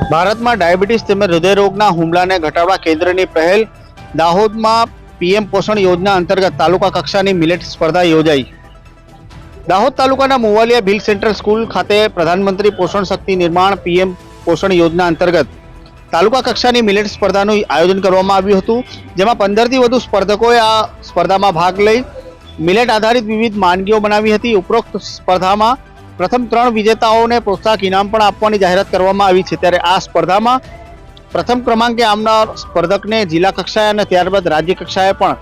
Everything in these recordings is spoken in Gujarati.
ભારતમાં ડાયાબિટીસ તેમજ હૃદયરોગના હુમલાને ઘટાડવા કેન્દ્રની પહેલ દાહોદમાં પીએમ પોષણ યોજના અંતર્ગત તાલુકા કક્ષાની મિલેટ સ્પર્ધા યોજાઈ. દાહોદ તાલુકાના મોવાલિયા ભીલ સેન્ટ્રલ સ્કૂલ ખાતે પ્રધાનમંત્રી પોષણ શક્તિ નિર્માણ પીએમ પોષણ યોજના અંતર્ગત તાલુકા કક્ષાની મિલેટ સ્પર્ધાનું આયોજન કરવામાં આવ્યું હતું, જેમાં પંદરથી વધુ સ્પર્ધકોએ આ સ્પર્ધામાં ભાગ લઈ મિલેટ આધારિત વિવિધ વાનગીઓ બનાવી હતી. ઉપરોક્ત સ્પર્ધામાં પ્રથમ ત્રણ વિજેતાઓને પ્રોત્સાહક ઇનામ પણ આપવાની જાહેરાત કરવામાં આવી છે ત્યારે આ સ્પર્ધામાં પ્રથમ ક્રમાંકે આવનાર સ્પર્ધકને જિલ્લા કક્ષાએ અને ત્યારબાદ રાજ્ય કક્ષાએ પણ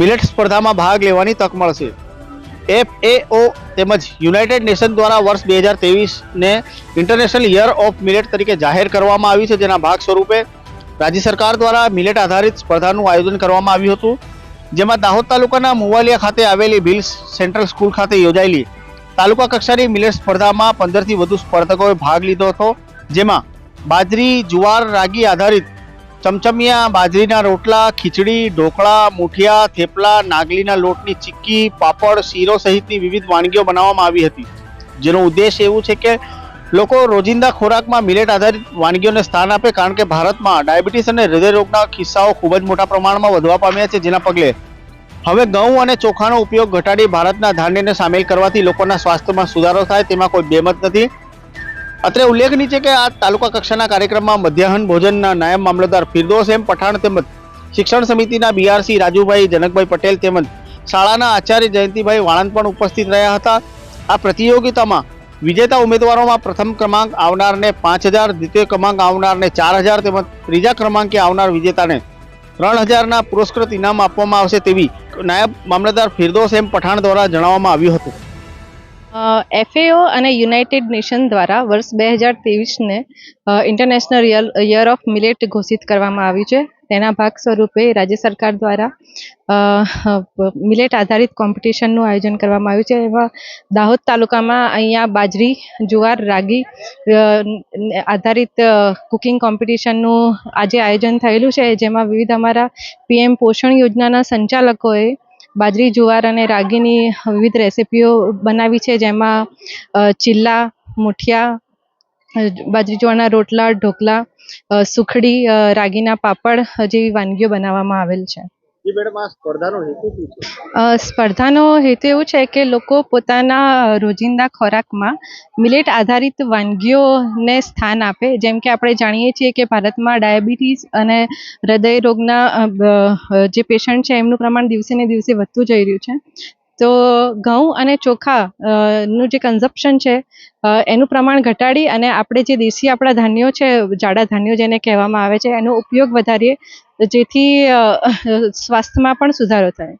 મિલેટ સ્પર્ધામાં ભાગ લેવાની તક મળશે. એફએઓ તેમજ યુનાઇટેડ નેશન દ્વારા વર્ષ બે હજાર તેવીસને ઇન્ટરનેશનલ યર ઓફ મિલેટ તરીકે જાહેર કરવામાં આવી છે. જેના ભાગ સ્વરૂપે રાજ્ય સરકાર દ્વારા મિલેટ આધારિત સ્પર્ધાનું આયોજન કરવામાં આવ્યું હતું. જેમાં દાહોદ તાલુકાના મુવાલિયા ખાતે આવેલી ભીલ સેન્ટ્રલ સ્કૂલ ખાતે યોજાયેલી તાલુકા કક્ષાની મિલેટ સ્પર્ધામાં પંદરથી વધુ સ્પર્ધકોએ ભાગ લીધો હતો. જેમાં બાજરી, જુવાર, રાગી આધારિત ચમચમિયા, બાજરીના રોટલા, ખીચડી, ઢોકળા, મુઠિયા, થેપલા, નાગલીના લોટની ચીક્કી, પાપડ, શીરો સહિતની વિવિધ વાનગીઓ બનાવવામાં આવી હતી. જેનો ઉદ્દેશ એવું છે કે લોકો રોજિંદા ખોરાકમાં મિલેટ આધારિત વાનગીઓને સ્થાન આપે, કારણ કે ભારતમાં ડાયાબિટીસ અને હૃદયરોગના કિસ્સાઓ ખૂબ જ મોટા પ્રમાણમાં વધવા પામ્યા છે. જેના પગલે હવે ઘઉં અને ચોખાનો ઉપયોગ ઘટાડી ભારતના ધાન્યને સામેલ કરવાથી લોકોના સ્વાસ્થ્યમાં સુધારો થાય તેમાં કોઈ બેમત નથી. અત્રે ઉલ્લેખનીય છે કે આ તાલુકા કક્ષાના કાર્યક્રમમાં મધ્યાહન ભોજનના નાયબ મામલતદાર ફિરદોસ એમ પઠાણ તેમજ શિક્ષણ સમિતિના બીઆરસી રાજુભાઈ જનકભાઈ પટેલ તેમજ શાળાના આચાર્ય જયંતિભાઈ વાળંદ પણ ઉપસ્થિત રહ્યા હતા. આ પ્રતિયોગિતામાં વિજેતા ઉમેદવારોમાં પ્રથમ ક્રમાંક આવનારને પાંચ હજાર, દ્વિતીય ક્રમાંક આવનારને ચાર હજાર તેમજ ત્રીજા ક્રમાંકે આવનાર વિજેતાને ત્રણ હજારના પુરસ્કૃત ઇનામ આપવામાં આવશે તેવી નાયબ મામલતદાર ફિરદોસ એમ પઠાણ દ્વારા જણાવવામાં આવ્યું હતું. એફએઓ અને યુનાઇટેડ નેશન દ્વારા વર્ષ બે હજાર ત્રેવીસને ઇન્ટરનેશનલ યર ઓફ મિલેટ ઘોષિત કરવામાં આવ્યું છે. તેના ભાગ સ્વરૂપે રાજ્ય સરકાર દ્વારા મિલેટ આધારિત કોમ્પિટિશનનું આયોજન કરવામાં આવ્યું છે. એમાં દાહોદ તાલુકામાં અહીંયા બાજરી જુવાર રાગી આધારિત કુકિંગ કોમ્પિટિશનનું આજે આયોજન થયેલું છે. જેમાં વિવિધ અમારા પીએમ પોષણ યોજનાના સંચાલકોએ બાજરી જુવાર અને રાગીની વિવિધ રેસીપીઓ બનાવી છે. જેમાં અ, ચીલા મુઠિયા બાજરી જુવારના રોટલા ઢોકળા સુખડી રાગીના પાપડ જેવી વાનગીઓ બનાવવામાં આવેલ છે. સ્પર્ધાનો હેતુ એવું છે કે લોકો પોતાના રોજિંદા ખોરાકમાં મિલેટ આધારિત વાનગીઓને સ્થાન આપે. જેમ કે આપણે જાણીએ છીએ કે ભારતમાં ડાયાબિટીસ અને હૃદય રોગના જે પેશન્ટ છે એમનું પ્રમાણ દિવસે ને દિવસે વધતું જઈ રહ્યું છે. તો ઘઉં અને ચોખા નું જે કન્ઝપ્શન છે એનું પ્રમાણ ઘટાડી અને આપણે જે દેશી આપણા ધાન્યો છે, જાડા ધાન્યો જેને કહેવામાં આવે છે, એનો ઉપયોગ વધારીએ, જેથી સ્વાસ્થ્યમાં પણ સુધારો થાય.